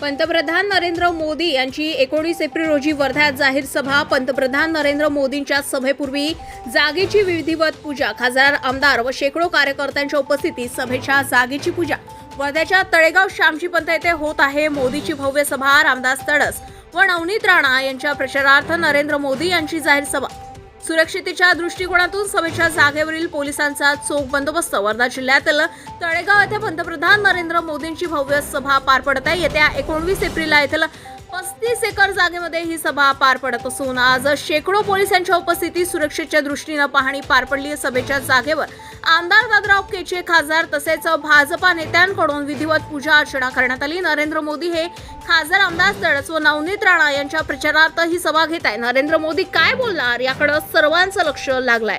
पंतप्रधान नरेंद्र मोदी यांची एकोणीस एप्रिल रोजी वर्ध्यात जाहीर सभा. पंतप्रधान नरेंद्र मोदींच्या सभेपूर्वी जागेची विधिवत पूजा. खासदार आमदार व शेकडो कार्यकर्त्यांच्या उपस्थितीत सभेच्या जागेची पूजा. वर्ध्याच्या तळेगाव श्यामजी पंत येथे होत आहे मोदीची भव्य सभा. रामदास तडस व नवनीत राणा यांच्या प्रचारार्थ नरेंद्र मोदी यांची जाहीर सभा. सुरक्षितेच्या दृष्टिकोनातून सभेच्या जागेवरील पोलिसांचा चोख बंदोबस्त वर्धा जिल्ह्यातील तळेगाव येथे पंतप्रधान नरेंद्र मोदींची भव्य सभा पार पडत आहे. येत्या एकोणवीस एप्रिलला येथील पस्तीस एकर जागेमध्ये ही सभा पार पडत असून आज शेकडो पोलिसांच्या उपस्थितीत सुरक्षेच्या दृष्टीनं पाहणी पार पडली. आहे. सभेच्या जागेवर आमदार दादराव केचे खासदार तसेच भाजपा नेत्यांकडून विधिवत पूजा अर्चना करण्यात आली. नरेंद्र मोदी हे खासदार आमदार तडस व नवनीत राणा यांच्या प्रचारार्थ ही सभा घेत आहे नरेंद्र मोदी काय बोलणार? याकडे सर्वांचं लक्ष लागलंय.